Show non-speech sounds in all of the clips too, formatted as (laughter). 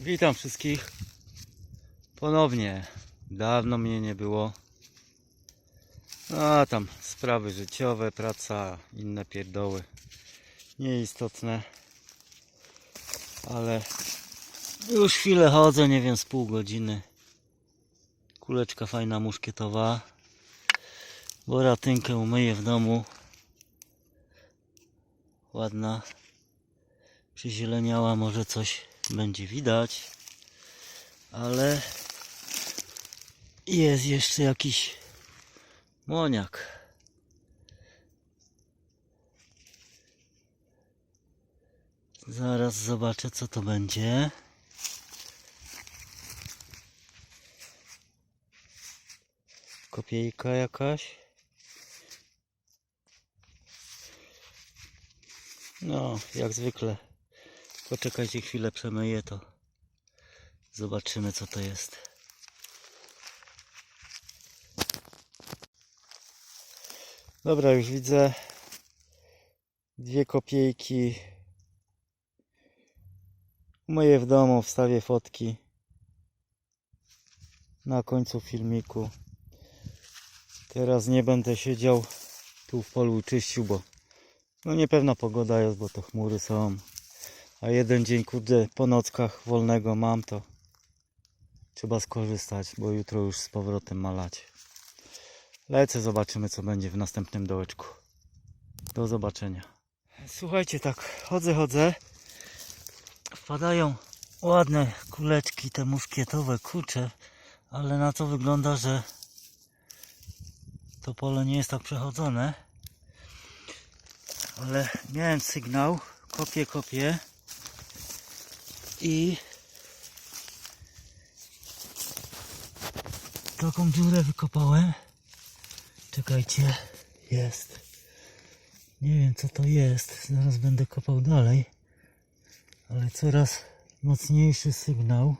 Witam wszystkich. Ponownie. Dawno mnie nie było. A tam sprawy życiowe, praca, inne pierdoły. Nieistotne. Ale już chwilę chodzę, nie wiem, z pół godziny. Kuleczka fajna muszkietowa. Boratynkę umyję w domu. Ładna. Przyzieleniała, może coś będzie widać. Ale jest jeszcze jakiś moniak. Zaraz zobaczę co to będzie. Kopiejka jakaś. No, jak zwykle. Poczekajcie chwilę, przemyję to. Zobaczymy co to jest. Dobra, już widzę dwie kopiejki. Umyję w domu, wstawię fotki na końcu filmiku. Teraz nie będę siedział tu w polu czyścił, bo no niepewna pogoda jest, bo to chmury są. A jeden dzień, kurde, po nockach wolnego mam, to trzeba skorzystać, bo jutro już z powrotem malać. Lecę, zobaczymy co będzie w następnym dołeczku. Do zobaczenia. Słuchajcie, tak, chodzę, chodzę. Wpadają ładne kuleczki, te muszkietowe, kurcze, ale na to wygląda, że to pole nie jest tak przechodzone. Ale miałem sygnał, kopię, kopię i taką dziurę wykopałem. Czekajcie, jest. Nie wiem co to jest, zaraz będę kopał dalej, ale coraz mocniejszy sygnał.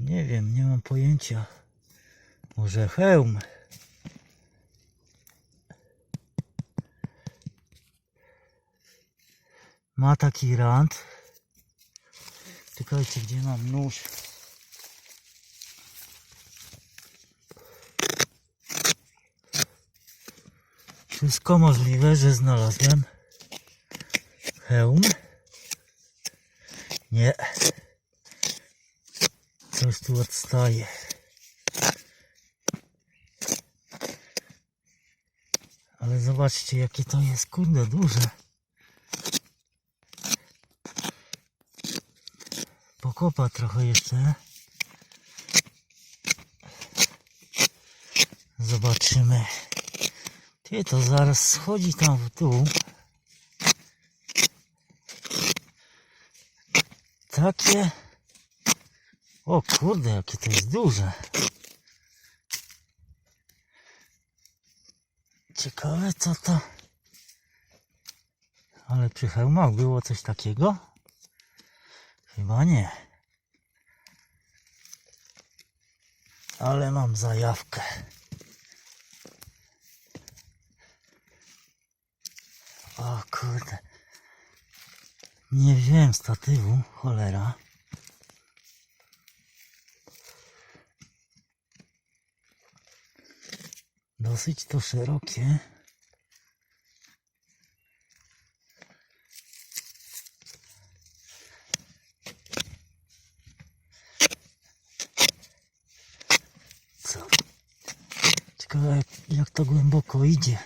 Nie wiem, nie mam pojęcia. Może hełm. Ma taki rand. Czekajcie, gdzie mam nóż. Wszystko możliwe, że znalazłem hełm. Nie. Coś tu odstaje. Ale zobaczcie, jakie to jest, kurde, duże. Pokopa trochę jeszcze. Zobaczymy. Ty, to zaraz schodzi tam w dół. Takie... O kurde, jakie to jest duże. Ciekawe co to... Ale przy hełmach było coś takiego? Chyba nie. Ale mam zajawkę. O kurde. Nie wziąłem statywu, cholera. Dosyć to szerokie. Co? Ciekawe jak, jak to głęboko idzie.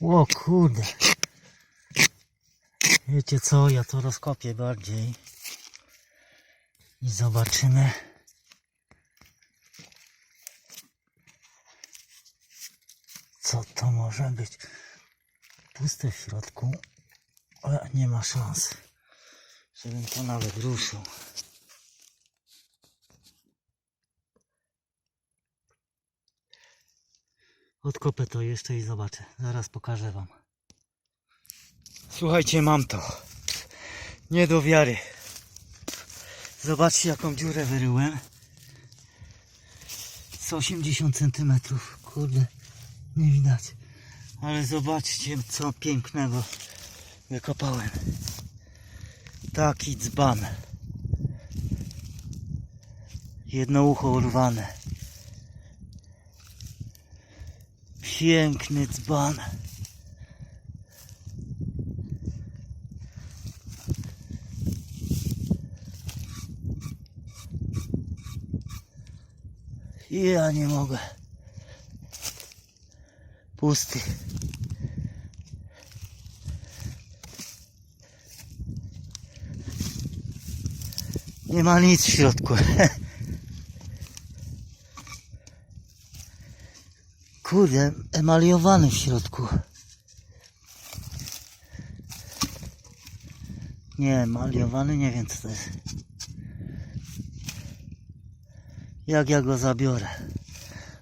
O kurde. Wiecie co, ja to rozkopię bardziej. I zobaczymy. Co to może być? Puste w środku, ale nie ma szans, żebym to nawet ruszył. Odkopię to jeszcze i zobaczę. Zaraz pokażę wam. Słuchajcie, mam to. Nie do wiary. Zobaczcie jaką dziurę wyryłem. Z 80 cm. Kurde, nie widać. Ale zobaczcie co pięknego Wykopałem. Taki dzban. Jedno ucho urwane. Piękny dzban. Ja nie mogę. Pusty. Nie ma nic w środku. (laughs) Kurde, emaliowany w środku. Nie, emaliowany, nie wiem co to jest. Jak ja go zabiorę?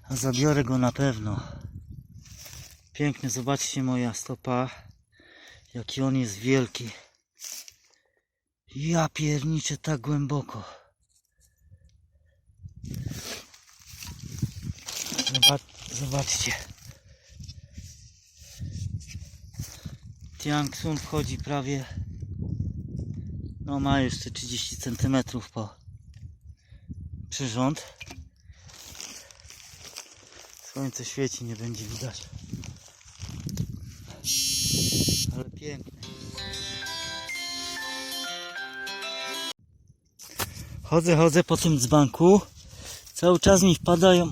A zabiorę go na pewno. Piękny, zobaczcie moja stopa. Jaki on jest wielki. Ja pierniczę tak głęboko. Zobaczcie. Tiang Sun wchodzi prawie. No ma jeszcze 30 cm po przyrząd. Słońce świeci, nie będzie widać. Ale piękny. Chodzę, chodzę po tym dzbanku. Cały czas mi wpadają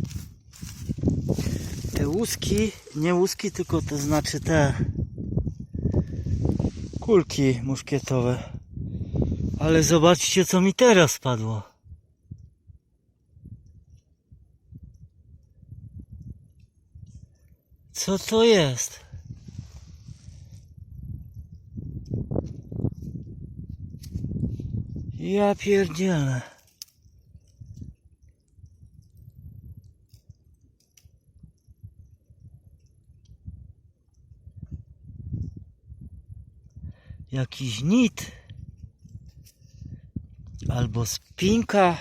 łuski, nie łuski, tylko to znaczy te kulki muszkietowe. Ale zobaczcie, co mi teraz spadło. Co to jest? Ja pierdzielę. Jakiś nit. Albo spinka.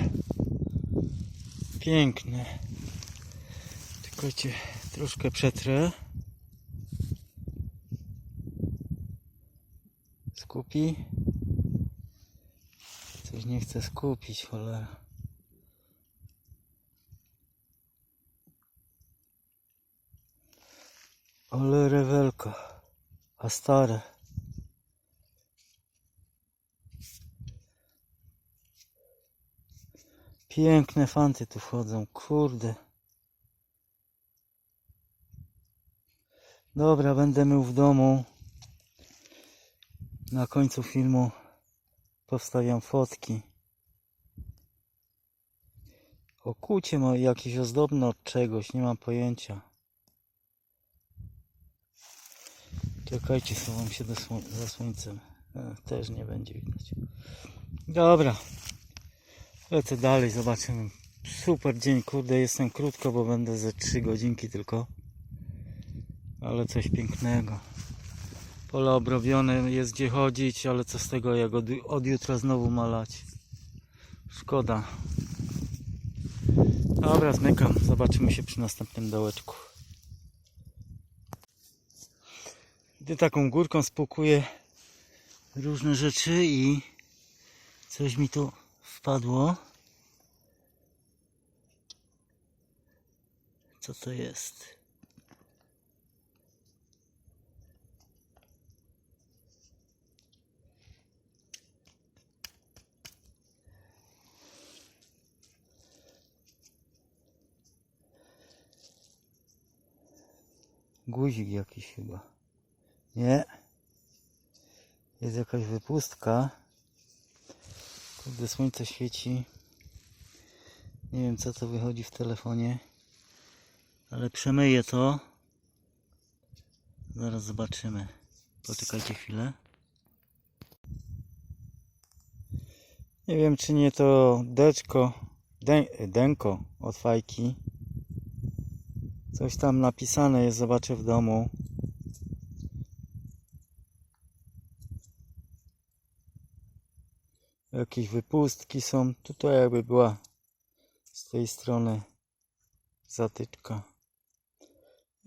Piękne. Tylko cię troszkę przetrę. Skupi. Coś nie chcę skupić, cholera. Ale rewelka. A stare. Piękne fanty tu wchodzą, kurde. Dobra, będę mył w domu. Na końcu filmu powstawiam fotki. O kucie ma jakieś ozdobne od czegoś, nie mam pojęcia. Czekajcie, schowam się do sło- za słońcem. E, też nie będzie widać. Dobra. Lecę dalej, zobaczymy. Super dzień, kurde, jestem krótko, bo będę ze 3 godzinki tylko. Ale coś pięknego. Pole obrobione, jest gdzie chodzić, ale co z tego, jak od, od jutra znowu malać. Szkoda. Dobra, zmykam. Zobaczymy się przy następnym dołeczku. Gdy taką górką spłukuję różne rzeczy i coś mi tu wpadło. Co to jest? Guzik jakiś chyba. Nie. Jest jakaś wypustka. Kurde, słońce świeci. Nie wiem co to wychodzi w telefonie. Ale przemyję to. Zaraz zobaczymy. Poczekajcie chwilę. Nie wiem czy nie to deczko, dę, denko od fajki. Coś tam napisane jest, zobaczę w domu. Jakieś wypustki są. Tutaj jakby była z tej strony zatyczka.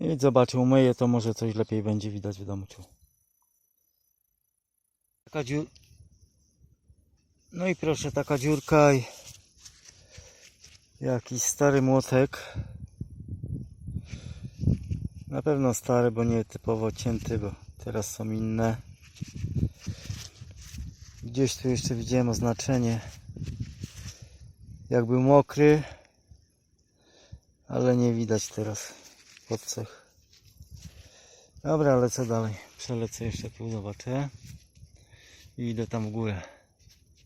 I zobaczę, umyję to, może coś lepiej będzie widać w domu. Tu. Taka dziur... No i proszę, taka dziurka i jakiś stary młotek. Na pewno stary, bo nie typowo cięty, bo teraz są inne. Gdzieś tu jeszcze widziałem oznaczenie. Jak był mokry, ale nie widać teraz podcech. Dobra, lecę dalej. Przelecę jeszcze tu, zobaczę. I idę tam w górę.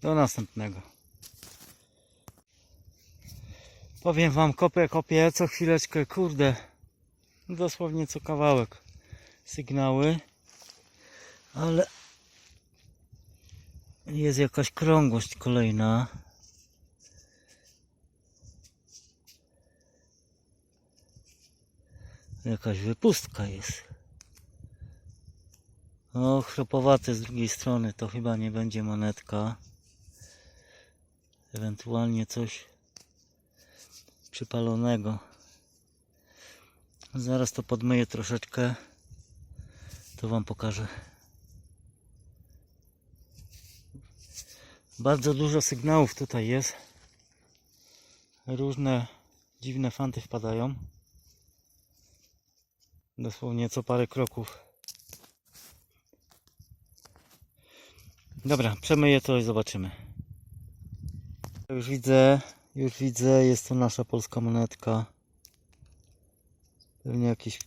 Do następnego. Powiem wam, kopię, kopię, co chwileczkę, kurde. Dosłownie co kawałek. Sygnały. Ale jest jakaś krągłość kolejna. Jakaś wypustka jest. O, chropowate z drugiej strony to chyba nie będzie monetka. Ewentualnie coś przypalonego. Zaraz to podmyję troszeczkę. To wam pokażę. Bardzo dużo sygnałów tutaj jest. Różne dziwne fanty wpadają. Dosłownie co parę kroków. Dobra, przemyję to i zobaczymy. Już widzę, już widzę, jest to nasza polska monetka. Pewnie jakieś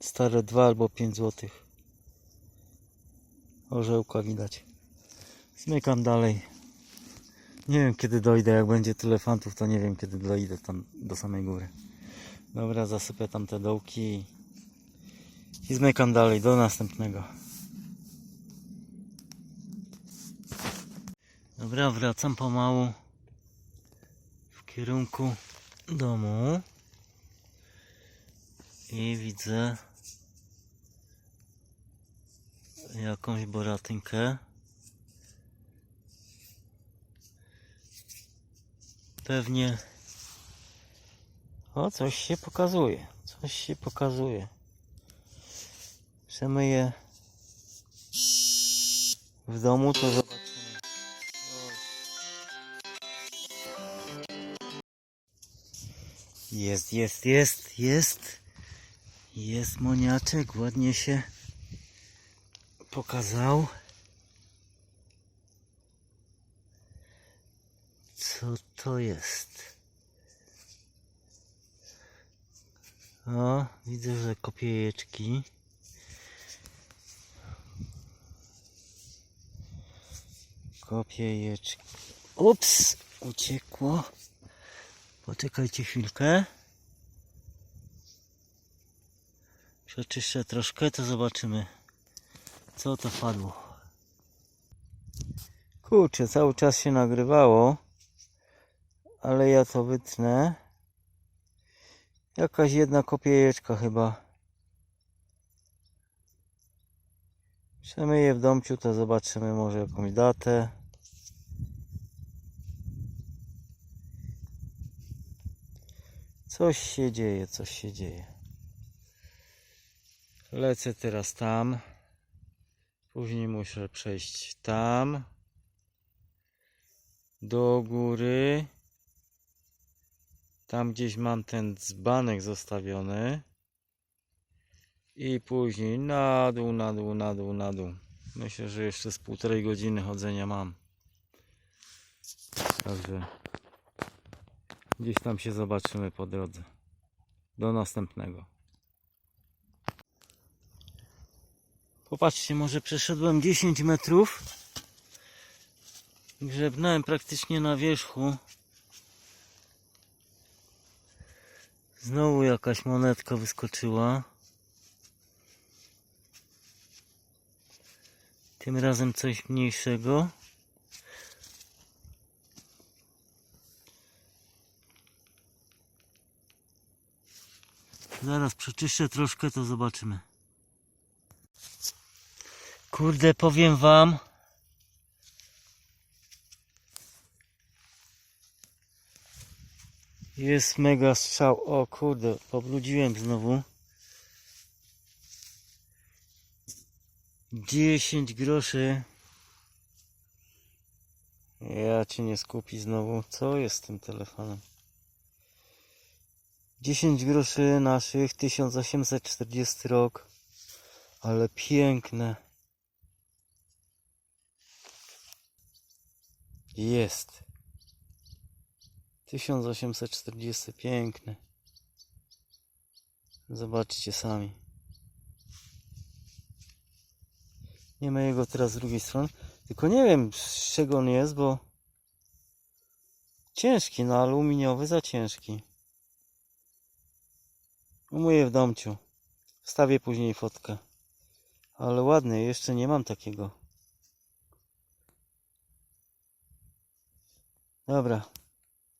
stare 2 albo 5 złotych. Orzełka widać. Zmykam dalej. Nie wiem kiedy dojdę, jak będzie tyle fantów, to nie wiem kiedy dojdę tam do samej góry. Dobra, zasypię tam te dołki i- zmykam dalej do następnego. Dobra, wracam pomału w kierunku domu i widzę jakąś boratynkę. Pewnie o, coś się pokazuje. Coś się pokazuje. Przemyję w domu, to zobaczymy. Jest, jest, jest, jest. Jest moniaczek, ładnie się pokazał. Co to jest? O, widzę, że kopiejeczki. Kopiejeczki. Ups, uciekło. Poczekajcie chwilkę. Przeczyszczę troszkę, to zobaczymy, co to padło. Kurczę, cały czas się nagrywało, ale ja to wytnę. Jakaś jedna kopiejeczka chyba. Przemyję w domciu, to zobaczymy może jakąś datę. Coś się dzieje, coś się dzieje. Lecę teraz tam. Później muszę przejść tam. Do góry. Tam gdzieś mam ten dzbanek zostawiony. I później na dół, na dół, na dół, na dół. Myślę, że jeszcze z półtorej godziny chodzenia mam. Także gdzieś tam się zobaczymy po drodze. Do następnego. Popatrzcie, może przeszedłem 10 metrów. Grzebnąłem praktycznie na wierzchu. Znowu jakaś monetka wyskoczyła. Tym razem coś mniejszego. Zaraz przeczyszczę troszkę, to zobaczymy. Kurde, powiem wam. Jest mega strzał. O kurde, pobrudziłem znowu. 10 groszy. Ja cię nie skupi znowu. Co jest z tym telefonem? 10 groszy naszych, 1840 rok. Ale piękne. Jest. 1840 piękne. Zobaczcie sami. Nie ma jego teraz z drugiej strony. Tylko nie wiem z czego on jest, bo ciężki, no aluminiowy za ciężki. Umyję w domciu. Wstawię później fotkę. Ale ładny, jeszcze nie mam takiego. Dobra.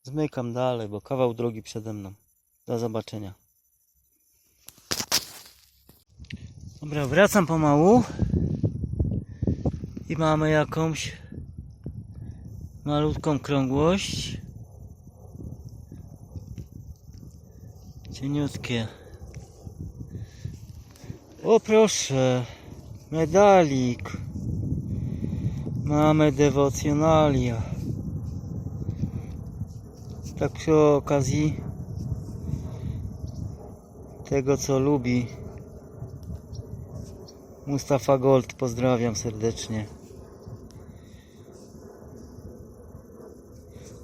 Zmykam dalej, bo kawał drogi przede mną. Do zobaczenia. Dobra, wracam pomału. I mamy jakąś malutką krągłość. Cieniutkie. O proszę, medalik. Mamy dewocjonalia. Tak przy okazji tego co lubi. Mustafa Gold, pozdrawiam serdecznie.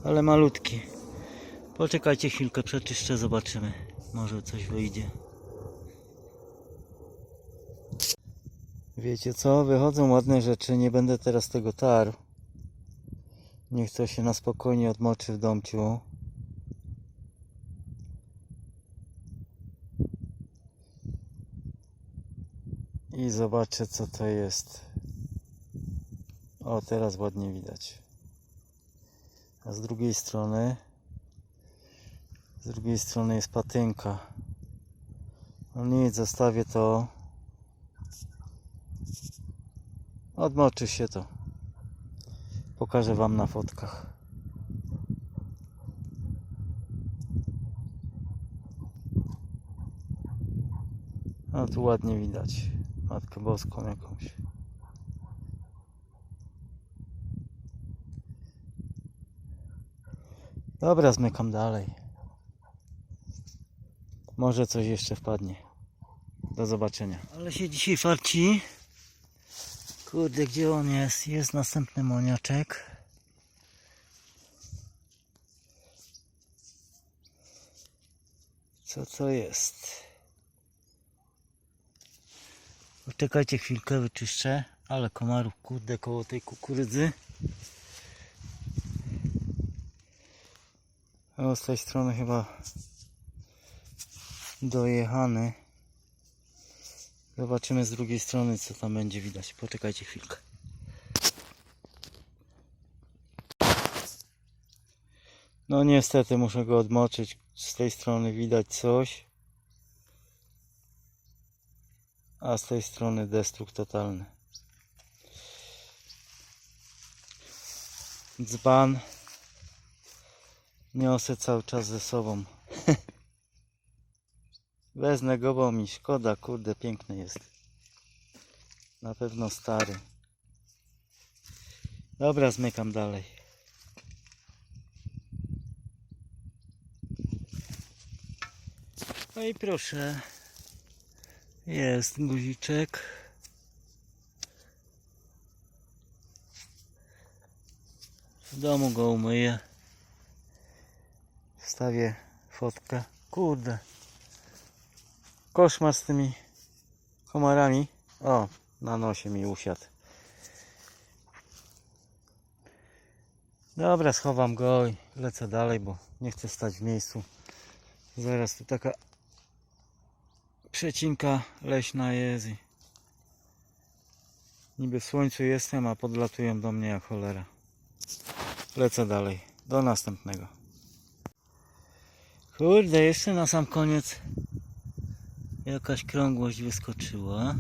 Ale malutki. Poczekajcie chwilkę, przeczyszczę, zobaczymy. Może coś wyjdzie. Wiecie co? Wychodzą ładne rzeczy, nie będę teraz tego tarł. Niech to się na spokojnie odmoczy w domciu. I zobaczę co to jest. O, teraz ładnie widać. A z drugiej strony z drugiej strony jest patynka. No nic, zostawię to. Odmoczy się to. Pokażę Wam na fotkach. A tu ładnie widać Matkę Boską jakąś. Dobra, zmykam dalej. Może coś jeszcze wpadnie. Do zobaczenia. Ale się dzisiaj farci. Kurde, gdzie on jest? Jest następny moniaczek. Co to jest? Poczekajcie chwilkę, wyczyszczę. Ale komarów, kurde, koło tej kukurydzy. O, z tej strony chyba dojechany. Zobaczymy z drugiej strony, co tam będzie widać. Poczekajcie chwilkę. No niestety muszę go odmoczyć. Z tej strony widać coś. A z tej strony destruk totalny. Dzban. Niosę cały czas ze sobą. (laughs) Wezmę go, bo mi szkoda, kurde, piękny jest. Na pewno stary. Dobra, zmykam dalej. No i proszę. Jest guziczek. W domu go umyję. Wstawię fotkę. Kurde. Koszmar z tymi komarami. O, na nosie mi usiadł. Dobra, schowam go i lecę dalej, bo nie chcę stać w miejscu. Zaraz tu taka przecinka leśna jest i niby w słońcu jestem, a podlatują do mnie jak cholera. Lecę dalej. Do następnego. Kurde, jeszcze na sam koniec jakaś krągłość wyskoczyła.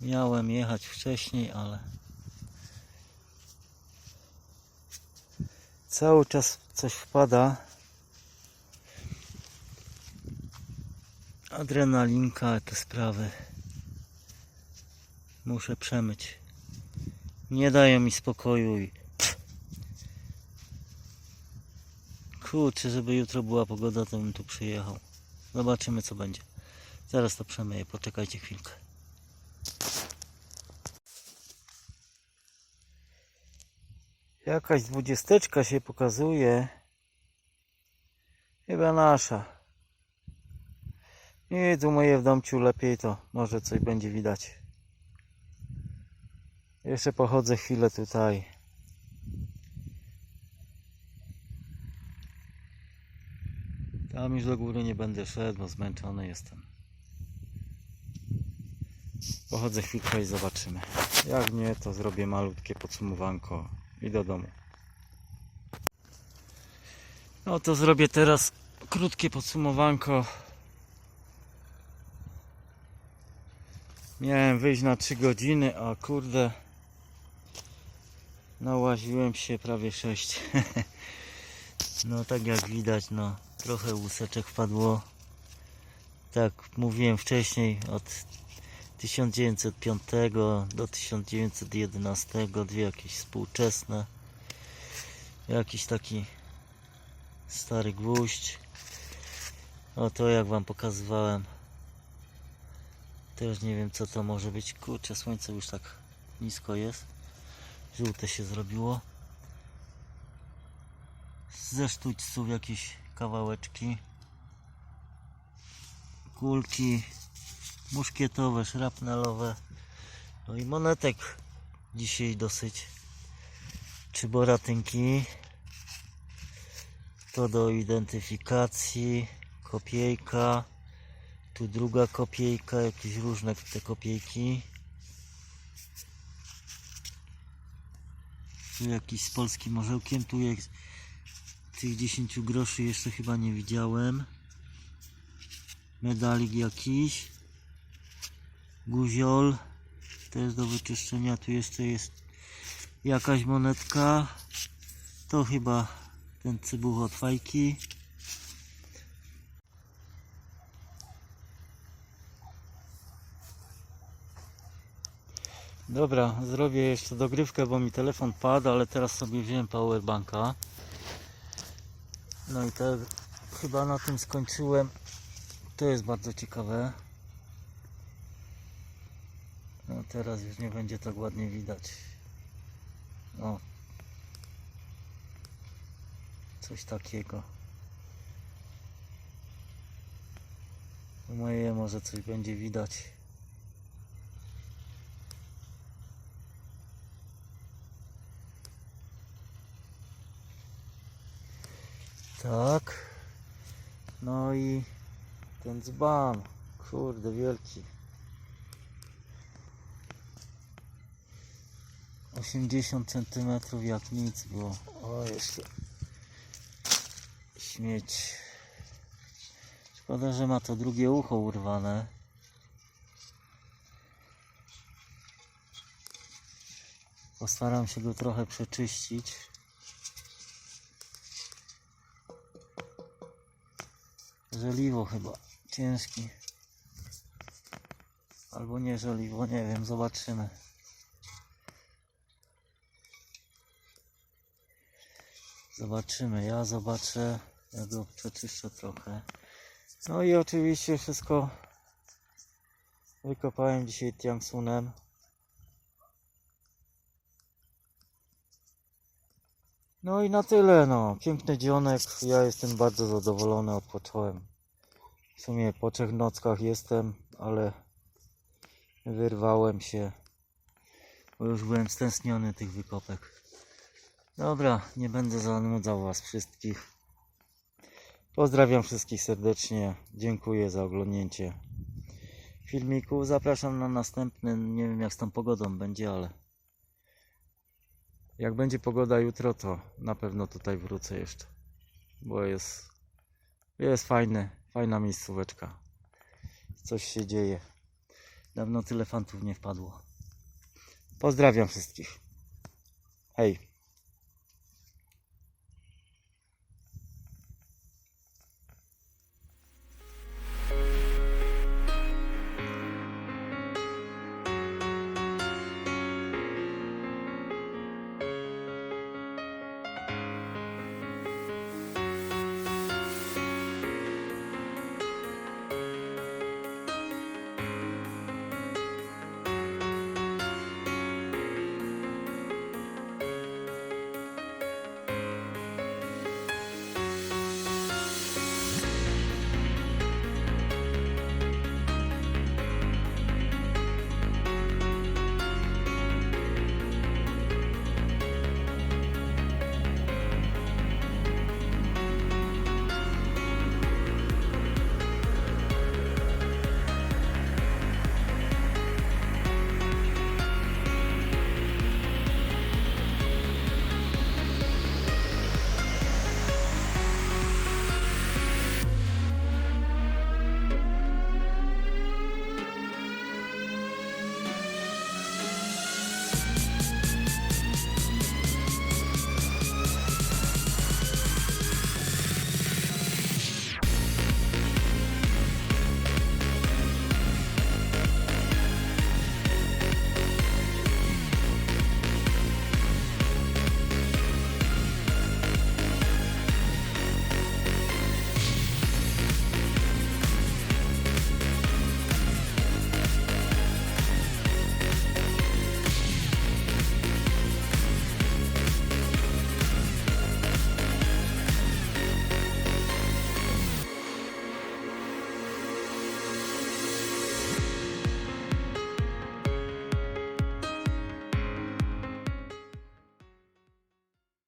Miałem jechać wcześniej, ale cały czas coś wpada. Adrenalinka, te sprawy. Muszę przemyć. Nie dają mi spokoju i... Kurczę, żeby jutro była pogoda, to bym tu przyjechał. Zobaczymy co będzie. Zaraz to przemyję, poczekajcie chwilkę. Jakaś dwudziesteczka się pokazuje. Chyba nasza. Nic, umyję w domciu lepiej, to może coś będzie widać. Jeszcze pochodzę chwilę tutaj. Tam już do góry nie będę szedł, bo zmęczony jestem. Pochodzę chwilkę i zobaczymy. Jak nie, to zrobię malutkie podsumowanko i do domu. No to zrobię teraz krótkie podsumowanko. Miałem wyjść na 3 godziny, a kurde nałaziłem się prawie 6. (laughs) no tak jak widać, no trochę łuseczek wpadło. Tak mówiłem wcześniej, od 1905 do 1911, dwie jakieś współczesne. Jakiś taki stary gwóźdź. O to jak wam pokazywałem. Też nie wiem co to może być. Kurczę, słońce już tak nisko jest. Żółte się zrobiło. Ze sztućców jakieś kawałeczki. Kulki muszkietowe, szrapnelowe. No i monetek dzisiaj dosyć. Czy boratynki. To do identyfikacji. Kopiejka. Tu druga kopiejka, jakieś różne te kopiejki. Tu jakiś z polskim orzełkiem. Tu jest tych 10 groszy jeszcze chyba nie widziałem. Medalik jakiś. Guziol. To jest do wyczyszczenia. Tu jeszcze jest jakaś monetka. To chyba ten cybuch od fajki. Dobra, zrobię jeszcze dogrywkę, bo mi telefon padł, ale teraz sobie wziąłem powerbanka. No i tak chyba na tym skończyłem. To jest bardzo ciekawe. No teraz już nie będzie tak ładnie widać. No. Coś takiego. Moje może coś będzie widać. Tak. No i ten dzban. Kurde, wielki. 80 cm jak nic było. O, jeszcze śmieć. Szkoda, że ma to drugie ucho urwane. Postaram się go trochę przeczyścić. Żeliwo chyba. Ciężki. Albo nie żeliwo, nie wiem, zobaczymy. Zobaczymy, ja zobaczę, ja go przeczyszczę trochę. No i oczywiście wszystko wykopałem dzisiaj Tiangsunem. No i na tyle, no. Piękny dzionek, ja jestem bardzo zadowolony, odpocząłem. W sumie po trzech nockach jestem, ale wyrwałem się, bo już byłem stęskniony tych wykopek. Dobra, nie będę zanudzał Was wszystkich. Pozdrawiam wszystkich serdecznie. Dziękuję za oglądnięcie filmiku. Zapraszam na następny. Nie wiem jak z tą pogodą będzie, ale jak będzie pogoda jutro, to na pewno tutaj wrócę jeszcze. Bo jest, jest fajne, fajna miejscóweczka. Coś się dzieje. Dawno tyle fantów nie wpadło. Pozdrawiam wszystkich. Hej.